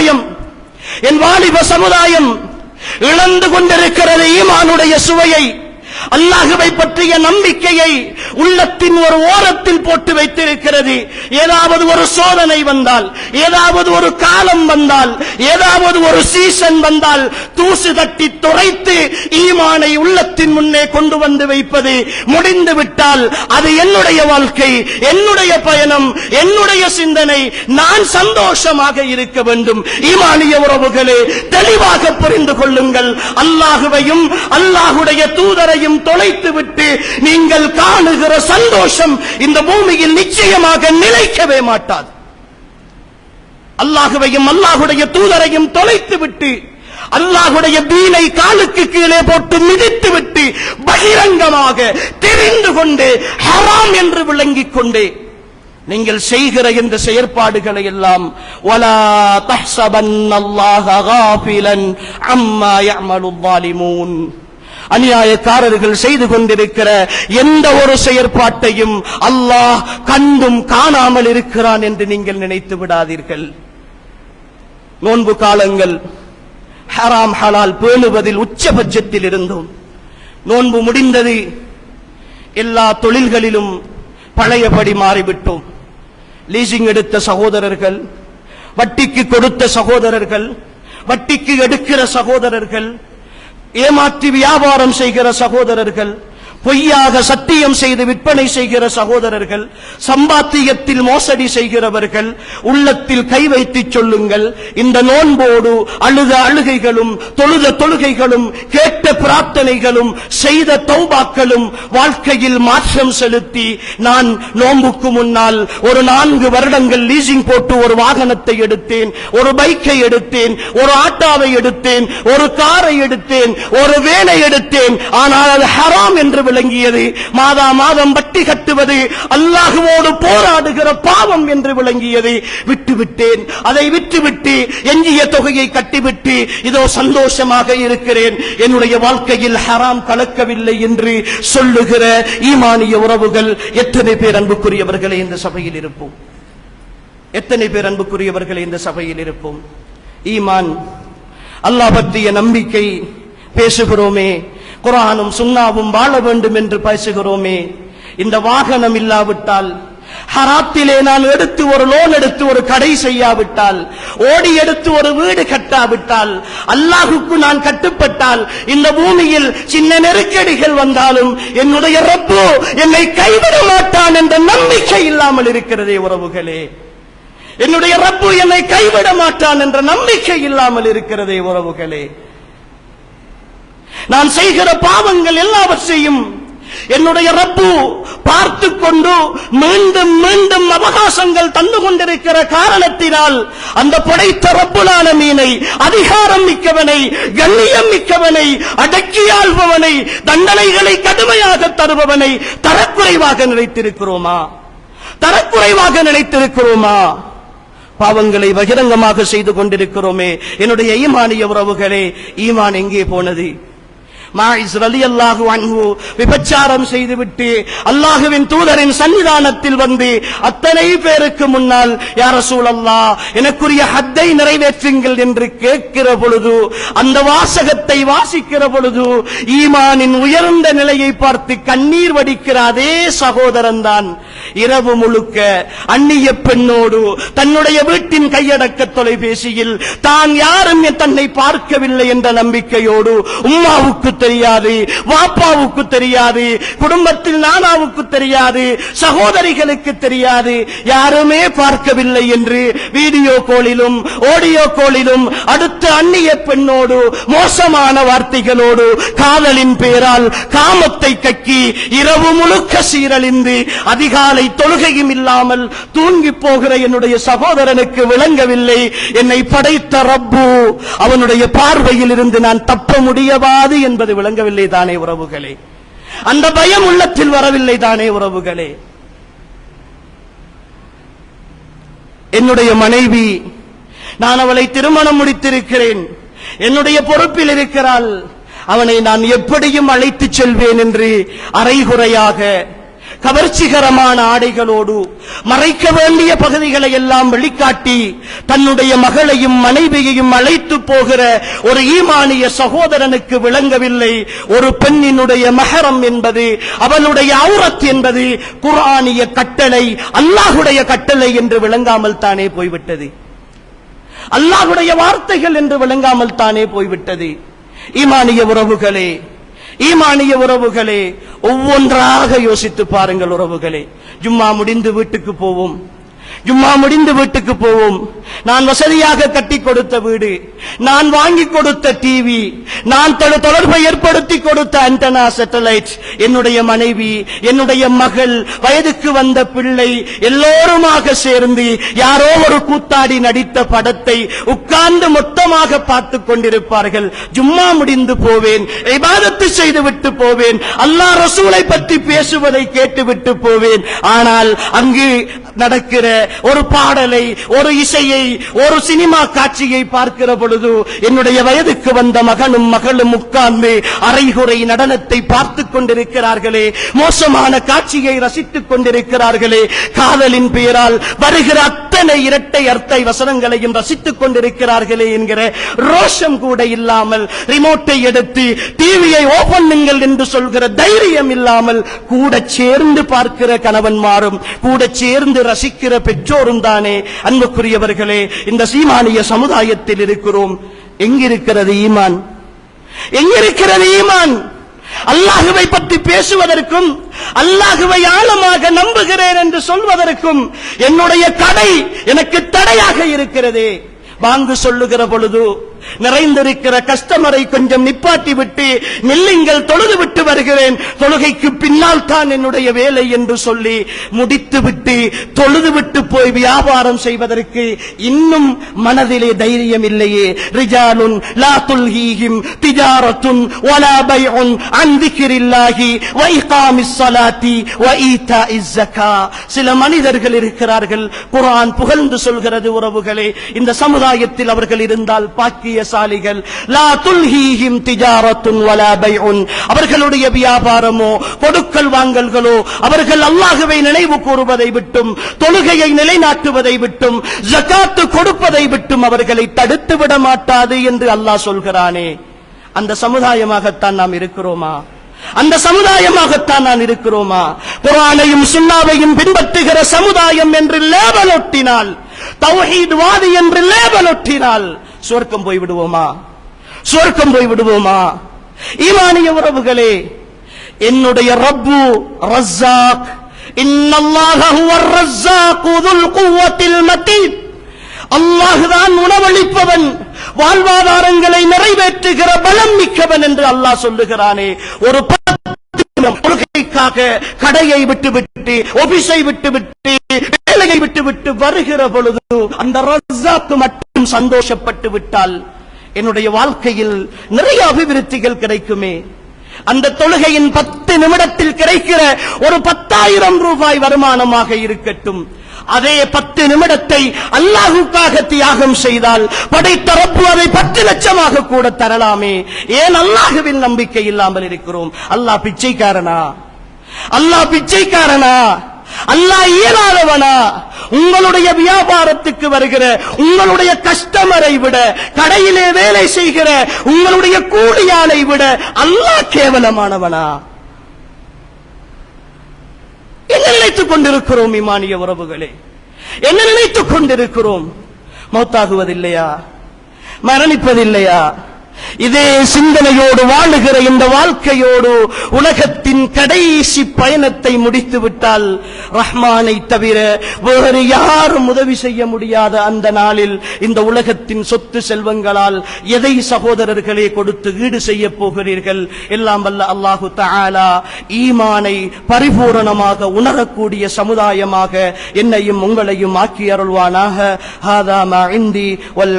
சமுதாயம் என் வாலிப சமுதாயம் இழந்து கொண்டிருக்கிறது ஈமானுடைய சுவையை. அல்லாஹுவை பற்றிய நம்பிக்கையை உள்ளத்தின் ஒரு ஓரத்தில் போட்டு வைத்திருக்கிறது. ஏதாவது ஒரு சோதனை வந்தால் ஏதாவது ஒரு காலம் வந்தால் ஏதாவது ஒரு சீசன் வந்தால் தூசு தட்டி துரைத்து ஈமானை உள்ளத்தின் முன்னே கொண்டு வந்து வைப்பது முடிந்து விட்டால் அது என்னுடைய வாழ்க்கை என்னுடைய பயணம் என்னுடைய சிந்தனை நான் சந்தோஷமாக இருக்க வேண்டும். ஈமானிய உறவுகளே தெளிவாக புரிந்து கொள்ளுங்கள். அல்லாஹுவையும் அல்லாஹுடைய தூதரையும் தொலைத்து விட்டு நீங்கள் காணுகிற சந்தோஷம் இந்த பூமியில் நிச்சயமாக நிலைக்கவே மாட்டாது. அல்லாஹுவையும் அல்லாஹுடைய தூதரையும் தொலைத்து விட்டு அல்லாஹுடைய வீணை காலுக்கு கீழே போட்டு மிதித்து விட்டு பகிரங்கமாக தெரிந்து கொண்டு ஹராம் என்று விளங்கிக் கொண்டே நீங்கள் செய்கிற இந்த செயற்பாடுகளை எல்லாம் வலா தஹ்சபன்னல்லாஹ காஃபிலன் அம்மா யஅமலுல் ஸாலிமூன். அநியாயக்காரர்கள் செய்து கொண்டிருக்கிற எந்த ஒரு செயற்பாட்டையும் அல்லாஹ் கண்டும் காணாமல் இருக்கிறான் என்று நீங்கள் நினைத்து விடாதீர்கள். நோன்பு காலங்கள் ஹராம் ஹலால் பேணுவதில் உச்சபட்சத்தில் இருந்தோம். நோன்பு முடிந்தது எல்லா தொழில்களிலும் பழையபடி மாறிவிட்டோம். லீசிங் எடுத்த சகோதரர்கள் வட்டிக்கு கொடுத்த சகோதரர்கள் வட்டிக்கு எடுக்கிற சகோதரர்கள் ஏமாற்றி வியாபாரம் செய்கிற சகோதரர்கள் பொய்யாக சத்தியம் செய்து விற்பனை செய்கிற சகோதரர்கள் சம்பாத்தியத்தில் மோசடி செய்கிறவர்கள் உள்ளத்தில் கை வைத்து சொல்லுங்கள். இந்த நோன்போடு அழுத அழுகைகளும் தொழுத தொழுகைகளும் கேட்ட பிரார்த்தனைகளும் செய்த தௌபாக்களும் வாழ்க்கையில் மாற்றம் செலுத்தி நான் நோன்புக்கு முன்னால் ஒரு நான்கு வருடங்கள் லீசிங் போட்டு ஒரு வாகனத்தை எடுத்தேன் ஒரு பைக்கை எடுத்தேன் ஒரு ஆட்டாவை எடுத்தேன் ஒரு காரை எடுத்தேன் ஒரு வேனை எடுத்தேன். ஆனால் அது ஹராம் என்று விளங்கியது. மாதா மாதம் வட்டி கட்டுவது. அல்லாஹுவோடு போராடுகிற பாவம் என்று விளங்கியது. விட்டுவிட்டேன். அதை விட்டுவிட்டு எஞ்சிய தொகையை கட்டிவிட்டு இதோ சந்தோஷமாக இருக்கிறேன். என்னுடைய வாழ்க்கையில் ஹராம் கலக்கவில்லை என்று சொல்லுகிற ஈமானிய உறவுகள் எத்தனை பேர் அன்புக்குரியவர்களே இந்த சபையில் இருப்போம்? எத்தனை பேர் அன்புக்குரியவர்களே இந்த சபையில் இருப்போம்? ஈமான் அல்லாஹ் பற்றிய நம்பிக்கை பேசுகிறோமே. குரானும் சுண்ணாவும் வாழ வேண்டும் என்று பேசுகிறோமே. இந்த வாகனம் இல்லாவிட்டால் ஹராத்திலே நான் எடுத்து ஒரு லோன் எடுத்து ஒரு கடை செய்யாவிட்டால் ஓடி எடுத்து ஒரு வீடு கட்டாவிட்டால் அல்லாஹுக்கு நான் கட்டுப்பட்டால் இந்த பூமியில் சின்ன நெருக்கடிகள் வந்தாலும் என்னுடைய ரப்பு என்னை கைவிட மாட்டான் என்ற நம்பிக்கை இல்லாமல் இருக்கிறதே உறவுகளே. என்னுடைய ரப்பு என்னை கைவிட மாட்டான் என்ற நம்பிக்கை இல்லாமல் இருக்கிறதே உறவுகளே. நான் செய்கிற பாவங்கள் எல்லாவற்றையும் என்னுடைய ரப்பு பார்த்து கொண்டு மீண்டும் மீண்டும் அவகாசங்கள் தந்து கொண்டிருக்கிற காரணத்தினால் அந்த படைத்த ரப்புலான மீனை அதிகாரம் மிக்கவனை கண்ணியம் மிக்கவனை அடக்கியாள்பவனை தண்டனைகளை கடுமையாக தருபவனை தரக்குறைவாக நினைத்திருக்கிறோமா? தரக்குறைவாக நினைத்திருக்கிறோமா? பாவங்களை பகிரங்கமாக செய்து கொண்டிருக்கிறோமே. என்னுடைய ஈமானிய உறவுகளே ஈமான் எங்கே போனது? மாயிஸ் அன்ஹு விபச்சாரம் செய்துவிட்டு அல்லாஹுவின் தூதரின் சன்னிதானத்தில் வந்து அத்தனை பேருக்கு முன்னால் யார் ரசூலல்லாஹ் எனக்குரிய ஹத்தை நிறைவேற்றுங்கள் என்று கேட்கிற பொழுது அந்த வாசகத்தை வாசிக்கிற பொழுது ஈமானின் உயர்ந்த நிலையை பார்த்து கண்ணீர் வடிக்கிற அதே சகோதரன் தான் இரவு முழுக்க அந்நிய பெண்ணோடு தன்னுடைய வீட்டின் கையடக்க தொலைபேசியில் தான் யாரும் தன்னை பார்க்கவில்லை என்ற நம்பிக்கையோடு உம்மாவுக்கு தெரியாது வாப்பாவுக்கு தெரியாது குடும்பத்தில் நானாவுக்கு தெரியாது சகோதரிகளுக்கு தெரியாது யாருமே பார்க்கவில்லை என்று வீடியோ கோளிலும் ஆடியோ கோளிலும் அடுத்த அந்நிய பெண்ணோடு மோசமான வார்த்தைகளோடு காதலின் பேரால் காமத்தை கக்கி இரவு முழுக்க சீரழிந்து அதிகாலை தொழுகையும் இல்லாமல் தூங்கி போகிற என்னுடைய சகோதரனுக்கு விளங்கவில்லை. என்னை படைத்த ரப்பு அவனுடைய பார்வையில் இருந்து நான் தப்ப முடியவாது என்பது விளங்கவில்லை தானே உறவுகளே? அந்த பயம் உள்ளத்தில் வரவில்லை தானே உறவுகளே? என்னுடைய மனைவி நான் அவளை திருமணம் முடித்திருக்கிறேன். என்னுடைய பொறுப்பில் இருக்கிறாள். அவனை நான் எப்படியும் அழைத்துச் செல்வேன் என்று அரைகுறையாக கவர்ச்சிகரமான ஆடைகளோடு மறைக்க வேண்டிய பகுதிகளை எல்லாம் வெளிக்காட்டி தன்னுடைய மகளையும் மனைவியையும் அழைத்து போகிற ஒரு ஈமானிய சகோதரனுக்கு விளங்கவில்லை. ஒரு பெண்ணினுடைய மகரம் என்பது அவளுடைய அவுரத் என்பது குரானிய கட்டளை அல்லாஹுடைய கட்டளை என்று விளங்காமல் தானே போய்விட்டது. அல்லாஹுடைய வார்த்தைகள் என்று விளங்காமல் தானே போய்விட்டது. ஈமானிய உறவுகளே ஈமானிய உறவுகளே ஒவ்வொன்றாக யோசித்து பாருங்கள் உறவுகளே. ஜும்மா முடிந்து வீட்டுக்கு போவோம். ஜும்மா முடிந்து வீட்டுக்கு போவோம். நான் வசதியாக கட்டி கொடுத்த வீடு நான் வாங்கி கொடுத்த டிவி நான் தொடர்பை ஏற்படுத்தி கொடுத்த அண்டனா சேட்டலைட் என்னுடைய மனைவி என்னுடைய மகள் வயதுக்கு வந்த பிள்ளை எல்லோருமாக சேர்ந்து யாரோ ஒரு கூத்தாடி நடித்த படத்தை உட்கார்ந்து மொத்தமாக பார்த்து கொண்டிருப்பார்கள். ஜும்மா முடிந்து போவேன் இபாதத்து செய்து விட்டு போவேன் அல்லாஹ் ரசூலை பற்றி பேசுவதை கேட்டுவிட்டு போவேன். ஆனால் அங்கு நடக்கிற ஒரு பாடலை ஒரு இசையை ஒரு சினிமா காட்சியை பார்க்கிற பொழுது என்னுடைய வயதுக்கு வந்த மகனும் மகளும் உட்கார்ந்து அரைகுறை நடனத்தை பார்த்துக் கொண்டிருக்கிறார்களே. மோசமான காட்சியை ரசித்துக் கொண்டிருக்கிறார்களே. காதலின் பெயரால் வருகிற அத்தனை இரட்டை அர்த்தை வசனங்களையும் ரசித்துக் கொண்டிருக்கிறார்களே என்கிற ரோஷம் கூட இல்லாமல் ரிமோட்டை எடுத்து டிவியை ஓபன் என்று சொல்கிற தைரியம் இல்லாமல் கூட சேர்ந்து பார்க்கிற கணவன்மாரும் கூட சேர்ந்து ரசிக்கிற பெற்றோரும் தானே. அன்புக்குரியவர்களே இந்த சீமானிய சமுதாயத்தில் இருக்கிறோம். எங்கிருக்கிறது ஈமான்? எங்கிருக்கிறது ஈமான்? அல்லாஹுவை பற்றி பேசுவதற்கும் அல்லாஹுவை ஆழமாக நம்புகிறேன் என்று சொல்வதற்கும் என்னுடைய கடை எனக்கு தடையாக இருக்கிறதே. வாங்கு சொல்லுகிற பொழுது நிறைந்திருக்கிற கஸ்டமரை கொஞ்சம் நிப்பாட்டி விட்டு நில்லுங்கள் தொழுது விட்டு வருகிறேன். தொழுகைக்கு பின்னால் தான் என்னுடைய வேலை என்று சொல்லி முடித்து விட்டு தொழுது விட்டு போய் வியாபாரம் செய்வதற்கு இன்னும் மனதிலே தைரியம் இல்லையே. ரிஜாலுன் லா துல்ஹீஹிம் திஜாரத்துன் வலா பைஉன் அன் திக்ரில்லாஹி ஸலாத்தி சில மனிதர்கள் இருக்கிறார்கள். குர்ஆன் புகழ்ந்து சொல்கிறது உறவுகளே. இந்த சமுதாயத்தில் அவர்கள் இருந்தால் பாக்கிய பாக்கியசாலிகள் லா துல்ஹீஹிம் திஜாரத்துன் வலா பைஉன். அவர்களுடைய வியாபாரமோ கொடுக்கல் வாங்கல்களோ அவர்கள் அல்லாஹ்வை நினைவு கூறுவதை விட்டும் தொழுகையை நிலைநாட்டுவதை விட்டும் ஜகாத்து கொடுப்பதை விட்டும் அவர்களை தடுத்து விட மாட்டாது என்று அல்லாஹ் சொல்கிறானே. அந்த சமுதாயமாகத்தான் நாம் இருக்கிறோமா? அந்த சமுதாயமாகத்தான் நான் இருக்கிறோமா? குரானையும் சுண்ணாவையும் பின்பற்றுகிற சமுதாயம் என்று லேபலொட்டினால் தௌஹீத் வாதி என்று லேபலொட்டினால் ஒட்டினால் சுவர்க்கம் போய் விடுவோமா? சுவர்க்கம் போய் விடுவோமா? ஈமானிய உறவுகளே என்னுடைய ரப்பு ரஸ்ஸாக். இன்னல்லாஹ ஹுவர் ரஸ்ஸாக்கு துல் குவத்தில் மத்தீன் அல்லாஹுதான் உணவளிப்பவன் வாழ்வாதாரங்களை நிறைவேற்றுகிற பலம் மிக்கவன் என்று அல்லாஹ் சொல்லுகிறானே. ஒரு கொள்கைக்காக கடையை விட்டு விட்டு ஒபிஸை விட்டு விட்டு வேலையை விட்டு விட்டு வருகிற பொழுது அந்த ரசாக்கு மட்டும் சந்தோஷப்பட்டு விட்டால் என்னுடைய வாழ்க்கையில் நிறைய அபிவிருத்திகள் கிடைக்குமே. அந்த தொழுகையின் பத்து நிமிடத்தில் கிடைக்கிற ஒரு பத்தாயிரம் ரூபாய் வருமானமாக இருக்கட்டும். அதே பத்து நிமிடத்தை அல்லாஹுக்காக தியாகம் செய்தால் படைத்த ரப்பு அதை பத்து லட்சமாக கூட தரலாமே. ஏன் அல்லாஹுவில் நம்பிக்கை இல்லாமல் இருக்கிறோம்? அல்லாஹ் பிச்சைக்காரனா? அல்லாஹ் பிச்சைக்காரனா? அல்லாஹ் இயலாதவனா? உங்களுடைய வியாபாரத்துக்கு வருகிற உங்களுடைய கஸ்டமரை விட கடையிலே வேலை செய்கிற உங்களுடைய கூலியாளை விட அல்லாஹ் கேவலமானவனா? என்ன நினைத்துக் கொண்டிருக்கிறோம் இமானிய உறவுகளே? என்ன நினைத்துக் கொண்டிருக்கிறோம்? மௌத்தாகுவதில்லையா? மரணிப்பதில்லையா? இதே சிந்தனையோடு வாழுகிற இந்த வாழ்க்கையோடு உலகத்தின் கடைசி பயணத்தை முடித்து விட்டால் ரஹ்மானை தவிர வேறு யாரும் உதவி செய்ய முடியாத அந்த நாளில் இந்த உலகத்தின் சொத்து செல்வங்களால் எதை சகோதரர்களே கொடுத்து ஈடு செய்ய போகிறீர்கள்? எல்லாம் வல்ல அல்லாஹு தாலா ஈமானை பரிபூரணமாக உணரக்கூடிய சமுதாயமாக என்னையும் உங்களையும் ஆக்கி அருள்வானாக. ஹாதா மா இந்தி வல்